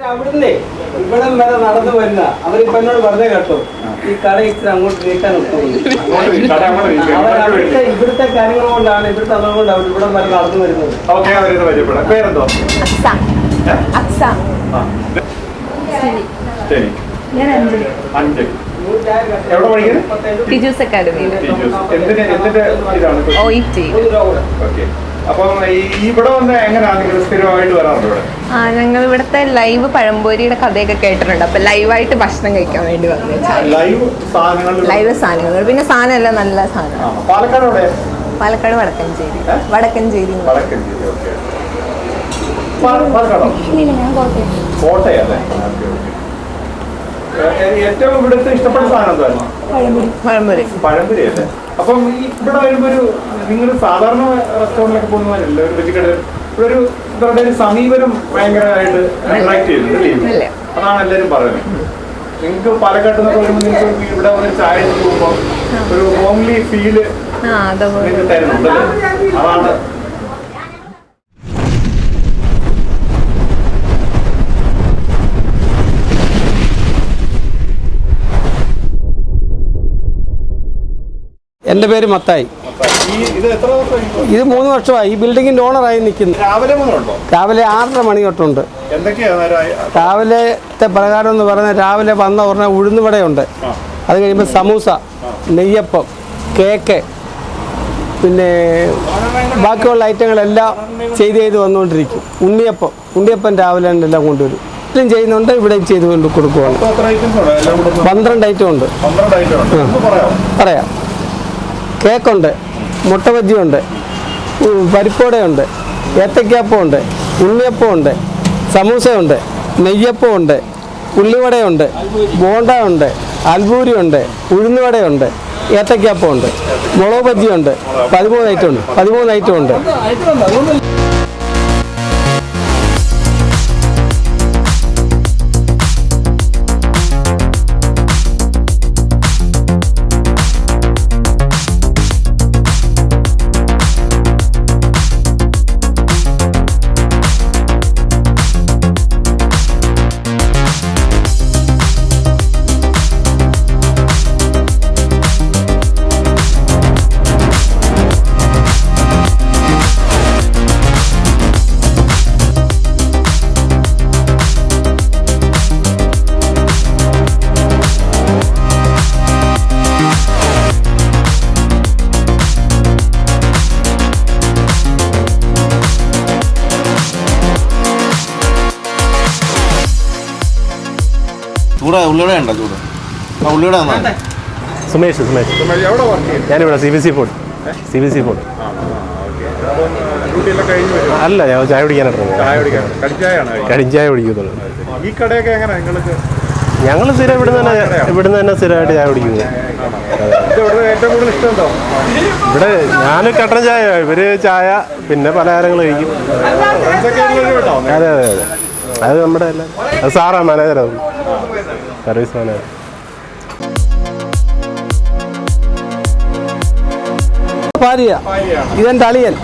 അവിടുന്ന് ഇവിടം വരെ നടന്നു വരുന്ന അവരിപ്പോ എന്നോട് പറഞ്ഞേ കേട്ടോ. ഈ കട ഇച്ചിരി അങ്ങോട്ട് നീക്കാൻ ഇവർക്ക് ഇവിടുത്തെ കാര്യങ്ങൾ കൊണ്ടാണ് ഇവിടുത്തെ അതുകൊണ്ട് കൊണ്ട് അവർ ഇവിടം വരെ നടന്നു വരുന്നത്. പേരെന്തോ? അഞ്ജലി എവിടെ പഠിക്കുന്നത്? ടീച്ചേഴ്സ് അക്കാഡമിയിൽ എന്തിന് എന്തിന്റെ ഇതാണ്? O E T. ഓക്കെ. അപ്പം ഈ ഇവിടെ വന്ന് എങ്ങനെയാണ് നിങ്ങൾ സ്ഥിരമായിട്ട് വരാറുണ്ട് ഇവിടെ? ആ ഞങ്ങൾ ഇവിടുത്തെ ലൈവ് പഴംപൊരിയുടെ കഥയൊക്കെ കേട്ടിട്ടുണ്ട്. അപ്പൊ ലൈവായിട്ട് ഭക്ഷണം കഴിക്കാൻ വേണ്ടി വന്നു. ലൈവ് സാധനങ്ങൾ ലൈവ് സാധനങ്ങൾ. പിന്നെ സാധനമല്ല നല്ല സാധനം. പാലക്കാട് എവിടെ? പാലക്കാട് വടക്കഞ്ചേരി? വടക്കഞ്ചേരി. വടക്കഞ്ചേരി ഓക്കെ പാലക്കാടോ? ഞാൻ കോട്ടയം. കോട്ടയം അല്ലേ? Okay okay. ഏറ്റവും ഇവിടുത്തെ ഇഷ്ടപ്പെട്ട സാധനം എന്തായിരുന്നു പഴംപൊരി. പഴംപൊരി അല്ലേ? അപ്പം ഈ ഇവിടെ വരുമ്പോ ഒരു നിങ്ങൾ സാധാരണ റെസ്റ്റോറന്റിലൊക്കെ പോകുന്നവരല്ല? ഒരു വെജിക്കട ഇവിടെ ഒരു ഇവരുടെ ഒരു സമീപനം ഭയങ്കരമായിട്ട് അട്രാക്ട് ചെയ്യുന്നുണ്ട് അതാണ് എല്ലാവരും പറയുന്നത്. നിങ്ങൾക്ക് പാലക്കാട്ട് നിന്നൊക്കെ വരുമ്പോൾ നിങ്ങൾക്ക് ഇവിടെ വന്ന് ചായ പോകുമ്പോൾ ഒരു ഹോംലി ഫീൽ ആ അതുപോലെ നിങ്ങൾക്ക് തരുന്നുണ്ട് അതാണ് എന്റെ പേര് മത്തായി. ഇത് മൂന്ന് വർഷമായി. ഈ ബിൽഡിങ്ങിന്റെ ഓണറായി നിൽക്കുന്നു. രാവിലെ ആറര മണി തൊട്ടുണ്ട്. രാവിലത്തെ പ്രകാരം എന്ന് പറഞ്ഞാൽ രാവിലെ വന്ന ഉടനെ ഉഴുന്നുവടയുണ്ട്. അത് കഴിയുമ്പോൾ സമൂസ നെയ്യപ്പം കേക്ക് പിന്നെ ബാക്കിയുള്ള ഐറ്റങ്ങളെല്ലാം ചെയ്ത് ചെയ്ത് വന്നുകൊണ്ടിരിക്കും. ഉണ്ണിയപ്പം ഉണ്ണിയപ്പം രാവിലെ തന്നെ എല്ലാം കൊണ്ടുവരും. ഇതും ചെയ്യുന്നുണ്ട് ഇവിടെയും ചെയ്ത് കൊണ്ട് കൊടുക്കുവാണ് എല്ലാം പന്ത്രണ്ട് ഐറ്റം ഉണ്ട്. പറയാം. കേക്കുണ്ട് മുട്ട ബജിയുണ്ട് പരിപ്പോടയുണ്ട് ഏത്തയ്ക്കാപ്പമുണ്ട് ഉണ്ണിയപ്പമുണ്ട് സമൂസയുണ്ട് നെയ്യപ്പമുണ്ട് ഉള്ളിവടയുണ്ട് ബോണ്ട ഉണ്ട് അൽബൂരിയുണ്ട് ഉഴുന്നുവടയുണ്ട് ഏത്തയ്ക്കാപ്പമുണ്ട് മുളക് ബജ്ജിയുണ്ട് പതിമൂന്ന് ഐറ്റം ഉണ്ട് പതിമൂന്ന് ഐറ്റം ഉണ്ട്. ചൂട് ഉള്ളിയുടെ ഉണ്ടോ ചൂട്. ആ ഉള്ളിയുടെ തന്നാ സുമേഷ് സുമേഷ്. എവിടെ വർക്ക് ചെയ്യുന്നത് ഞാനിവിടെ C B C food C B C food അല്ല ഞാൻ ചായ കുടിക്കാനായിട്ട് ചായ കുടിക്കാൻ. കടിച്ചായാണ് കടിഞ്ചായ കുടിക്കുന്നുള്ളൂ ഈ കടയൊക്കെ എങ്ങനെ നിങ്ങൾക്ക്? ഞങ്ങൾ സ്ഥിരം ഇവിടുന്ന് തന്നെ ഇവിടുന്ന് തന്നെ സ്ഥിരമായിട്ട് ചായ കുടിക്കുന്നത് ഇവിടെ ഞാൻ കട്ടൻ ചായ ഇവർ ചായ പിന്നെ പലഹാരങ്ങൾ കഴിക്കും. അതെ അതെ അതെ. അത് നമ്മുടെ എല്ലാം അത് സാറാ മാനേജർ അത് സർവീസ് മാനേജർ ഭാര്യ ഇതെന്റെ അളിയൻ.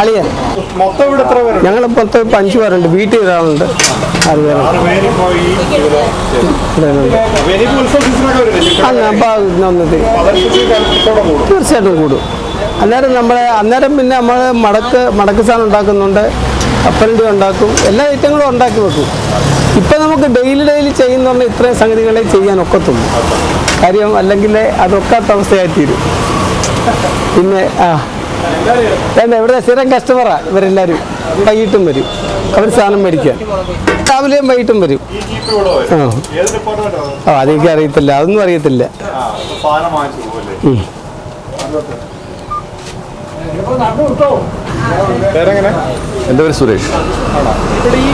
അളിയൻ. മൊത്തം ഇവിടെ എത്ര പേരുണ്ട്? ഞങ്ങൾ മൊത്തം അഞ്ചു അഞ്ച് പേരുണ്ട്. വീട്ടിൽ ഒരാളുണ്ട്. തീർച്ചയായിട്ടും കൂടും. അന്നേരം നമ്മളെ അന്നേരം പിന്നെ നമ്മൾ മടക്ക് മടക്ക് സാധനം ഉണ്ടാക്കുന്നുണ്ട്. കപ്പലണ്ടി ഉണ്ടാക്കും. എല്ലാ ഐറ്റങ്ങളും ഉണ്ടാക്കി വെക്കും. ഇപ്പം നമുക്ക് ഡെയിലി ഡെയിലി ചെയ്യുന്ന പറഞ്ഞാൽ ഇത്രയും സംഗതികളെ ചെയ്യാൻ ഒക്കത്തുള്ളൂ കാര്യം അല്ലെങ്കിൽ അതൊക്കാത്ത അവസ്ഥയായി തീരും പിന്നെ ആ. വേണ്ട ഇവിടെ സ്ഥിരം കസ്റ്റമറാ ഇവരെല്ലാവരും വൈകിട്ടും വരും. അവർ സാധനം മേടിക്കാൻ. രാവിലെയും വൈകിട്ടും വരും. ആ. അതെനിക്ക് അറിയത്തില്ല. അതൊന്നും അറിയത്തില്ല ആ അപ്പൊ സാധനം വാങ്ങിച്ചു പോകല്ലേ ഉം. പേരെങ്ങനെ? എന്റെ പേര് സുരേഷ്. ഇവിടെ ഈ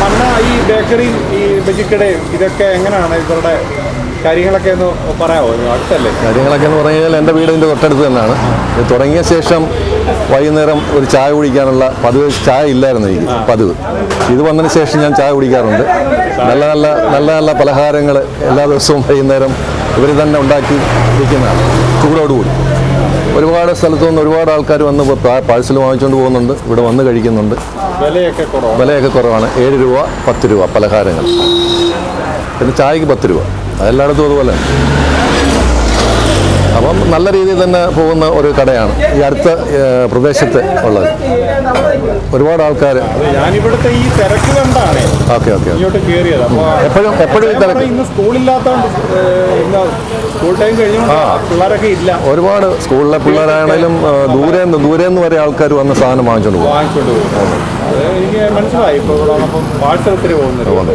മണ്ണ ഈ ബേക്കറി ഈ വെജിക്കടയും ഇതൊക്കെ എങ്ങനെയാണ് ഇവരുടെ കാര്യങ്ങളൊക്കെ ഒന്ന് പറയാമോ അടുത്തല്ലേ? കാര്യങ്ങളൊക്കെ എന്ന് പറഞ്ഞു കഴിഞ്ഞാൽ എന്റെ വീടിന്റെ തൊട്ടടുത്ത് തന്നെയാണ്. ഇത് തുടങ്ങിയ ശേഷം വൈകുന്നേരം ഒരു ചായ കുടിക്കാനുള്ള പതിവ് ചായ ഇല്ലായിരുന്നു എനിക്ക് പതിവ്. ഇത് വന്നതിന് ശേഷം ഞാൻ ചായ കുടിക്കാറുണ്ട്. നല്ല നല്ല നല്ല നല്ല പലഹാരങ്ങൾ എല്ലാ ദിവസവും വൈകുന്നേരം ഇവർ തന്നെ ഉണ്ടാക്കി ഇരിക്കുന്നതാണ് ചൂടോടുകൂടി. ഒരുപാട് സ്ഥലത്തു നിന്ന് ഒരുപാട് ആൾക്കാർ വന്ന് പാഴ്സൽ വാങ്ങിച്ചുകൊണ്ട് പോകുന്നുണ്ട്. ഇവിടെ വന്ന് കഴിക്കുന്നുണ്ട്. വിലയൊക്കെ കുറവാണ്. വിലയൊക്കെ കുറവാണ്. ഏഴ് രൂപ പത്ത് രൂപ പലഹാരങ്ങൾ. പിന്നെ ചായക്ക് പത്ത് രൂപ. അതെല്ലായിടത്തും അതുപോലെ അപ്പം നല്ല രീതിയിൽ തന്നെ പോകുന്ന ഒരു കടയാണ് ഈ അടുത്ത പ്രദേശത്ത് ഉള്ളത്. ഒരുപാട് ആൾക്കാർ ഞാനിവിടുത്തെ ഈ തിരക്ക് കണ്ടാണ് ഓക്കെ ഓക്കെ. ഇങ്ങോട്ട് കയറിയത് എപ്പോഴും എപ്പോഴും ഈ തിരക്ക്? ഇന്ന് സ്കൂളില്ലാത്തതുകൊണ്ട് സ്കൂൾ ടൈം കഴിഞ്ഞോണ്ട് പിള്ളേരൊക്കെ ഇല്ല. ഒരുപാട് സ്കൂളിലെ പിള്ളേരാണെങ്കിലും ദൂരെ നിന്ന് ദൂരെ നിന്ന് വരെ ആൾക്കാർ വന്ന് സാധനം വാങ്ങിച്ചോണ്ട് പോകും. വാങ്ങിച്ചോണ്ട് പോകും. എനിക്ക് മനസ്സിലായി. ഇപ്പോൾ പാഴ്സൽ ഒത്തിരി പോകുന്നുണ്ട്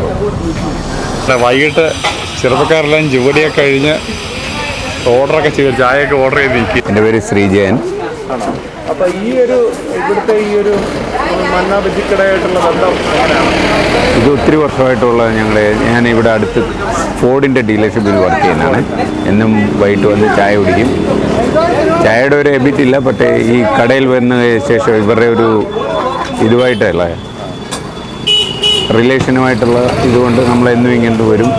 വൈകിട്ട് ചെറുപ്പക്കാരെല്ലാം ജോലിയൊക്കെ കഴിഞ്ഞ് ഓർഡറൊക്കെ ചെയ്ത് ചായയൊക്കെ ഓർഡർ ചെയ്ത് നിൽക്കും എന്റെ പേര് ശ്രീജയൻ. അപ്പൊ ഈ ഒരു ഇവിടുത്തെ ഈ ഒരു മന്ന ബജിക്കടയായിട്ടുള്ള ബന്ധം ഇത് ഒത്തിരി വർഷമായിട്ടുള്ള ഞങ്ങൾ ഞാൻ ഇവിടെ അടുത്ത് ഫോർഡിന്റെ ഡീലർഷിപ്പിൽ വർക്ക് ചെയ്യുന്നതാണ്. എന്നും വൈകിട്ട് വന്ന് ചായ കുടിക്കും. ചായയുടെ ഒരു എബിറ്റ് ഇല്ല പക്ഷേ ഈ കടയിൽ വന്ന ശേഷം ഇവരുടെ ഒരു ഇതുമായിട്ടുള്ള റിലേഷനുമായിട്ടുള്ള ഇതുകൊണ്ട് നമ്മൾ എന്നും ഇങ്ങോട്ട് വരും.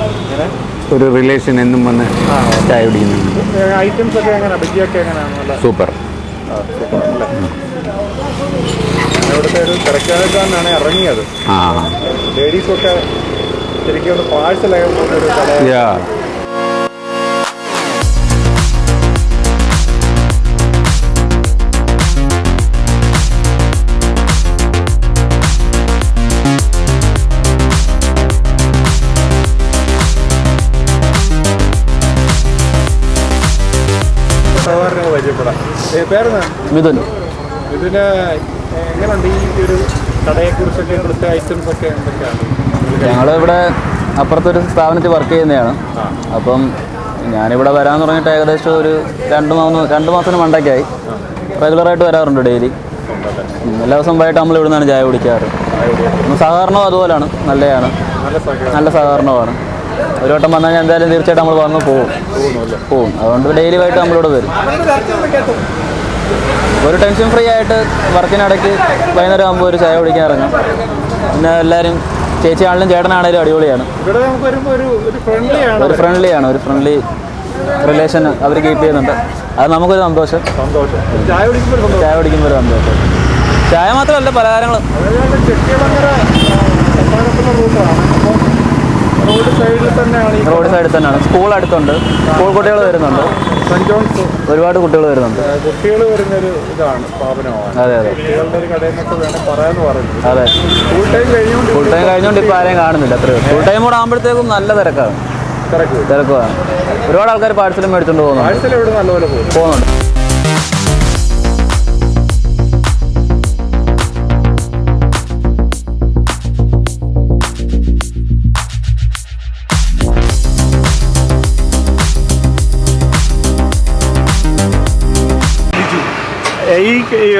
ഒരു റിലേഷൻ എന്നും വന്ന് ചായ കുടിക്കുന്നുണ്ട് ഐറ്റംസ് ഒക്കെ ബജിയൊക്കെ എങ്ങനെയാണ് സൂപ്പർ. ഒരു ഇറങ്ങിയത്. ആ. ലേഡീസൊക്കെ ശരിക്കും ഒന്ന് പാഴ്സലൊക്കെ പോകുന്ന ഒരു മിഥുൻ. മിഥുന് എങ്ങനെയുണ്ട് ഈ ഒരു കടയെക്കുറിച്ചൊക്കെ ഇവിടുത്തെ ഐറ്റംസ് ഒക്കെ എന്തൊക്കെയാണ്? ഞങ്ങളിവിടെ അപ്പുറത്തൊരു സ്ഥാപനത്തിൽ വർക്ക് ചെയ്യുന്നതാണ്. അപ്പം ഞാനിവിടെ വരാൻ തുടങ്ങിയിട്ട് ഏകദേശം ഒരു രണ്ട് മൂന്ന് രണ്ട് മാസത്തിന് മണ്ടയ്ക്കായി. റെഗുലറായിട്ട് വരാറുണ്ട് ഡെയിലി എല്ലാ ദിവസവും വൈകിട്ട് നമ്മൾ ഇവിടുന്നാണ് ചായ കുടിക്കാറ്. സഹകരണവും അതുപോലെയാണ് നല്ലതാണ് നല്ല സഹകരണമാണ് ഒരു വട്ടം വന്നാൽ ഞാൻ എന്തായാലും തീർച്ചയായിട്ടും നമ്മൾ വന്ന് പോകും. പോകും. അതുകൊണ്ട് ഡെയിലി ആയിട്ട് നമ്മളിവിടെ വരും. ഒരു ടെൻഷൻ ഫ്രീ ആയിട്ട് വർക്കിനിടയ്ക്ക് വൈകുന്നേരം ആകുമ്പോൾ ഒരു ചായ കുടിക്കാൻ ഇറങ്ങാം. പിന്നെ എല്ലാവരും ചേച്ചിയാണെങ്കിലും ചേട്ടനാണെങ്കിലും അടിപൊളിയാണ്. ഒരു ഫ്രണ്ട്ലിയാണ് ഫ്രണ്ട്ലി ഒരു ഫ്രണ്ട്ലി റിലേഷൻ അവർ കീപ്പ് ചെയ്യുന്നുണ്ട്. അത് നമുക്കൊരു സന്തോഷം. സന്തോഷം. ചായ കുടിക്കുമ്പോൾ ഒരു സന്തോഷം. ചായ കുടിക്കുമ്പോൾ ഒരു സന്തോഷം. ചായ മാത്രമല്ല പലഹാരങ്ങൾ റോഡ് സൈഡിൽ തന്നെയാണ് സ്കൂൾ അടുത്തുണ്ട്. സ്കൂൾ കുട്ടികൾ വരുന്നുണ്ട്. സെന്റ് ജോൺസ് ഒരുപാട് കുട്ടികൾ വരുന്നുണ്ട്. കുട്ടികൾ വരുന്നൊരു ഇതാണ് സ്ഥാപനമാണ്. അതെ അതെ. കുട്ടികളുടെ ഒരു കടയിൽ നിന്നൊക്കെ വേണം പറയാന്ന് പറയുന്നത്. അതെ. ഫുൾ ടൈം കഴിഞ്ഞുകൊണ്ട് ഫുൾ ടൈം കഴിഞ്ഞുകൊണ്ട് ഇപ്പോൾ ആരെയും കാണുന്നില്ല. അത്ര ഫുൾ ടൈം കൂടെ ആകുമ്പോഴത്തേക്കും നല്ല തിരക്കാണ്. തിരക്കുവാണ് ഒരുപാട് ആൾക്കാർ പാഴ്സലും മേടിച്ചുകൊണ്ട് ഇവിടെ നല്ലപോലെ പോകും പോകുന്നുണ്ട്. ഈ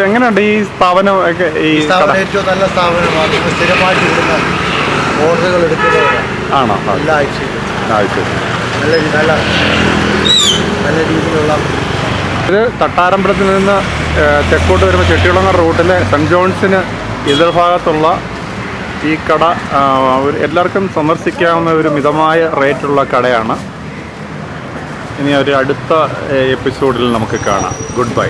എങ്ങനെയുണ്ട് ഈ സ്ഥാപനം ഒക്കെ ഈ സ്ഥാപനം ഏറ്റവും നല്ല സ്ഥാപനമാണ്. ഇപ്പോൾ സ്ഥിരമായിട്ട് ഇവിടുന്ന് ഓർഡറുകൾ എടുക്കുന്നവരാണ് ആണോ? എല്ലാ ആഴ്ചയിലും. നല്ല നല്ല നല്ല രീതിയിലുള്ള ഇത് തട്ടാരമ്പലത്തിൽ നിന്ന് തെക്കോട്ട് വരുമ്പോൾ ചെട്ടികുളങ്ങര റൂട്ടിലെ സെന്റ് ജോൺസിന് എതിർഭാഗത്തുള്ള ഈ കട എല്ലാവർക്കും സന്ദർശിക്കാവുന്ന ഒരു മിതമായ റേറ്റുള്ള കടയാണ്. ഇനി ഒരു അടുത്ത എപ്പിസോഡിൽ നമുക്ക് കാണാം. Good bye.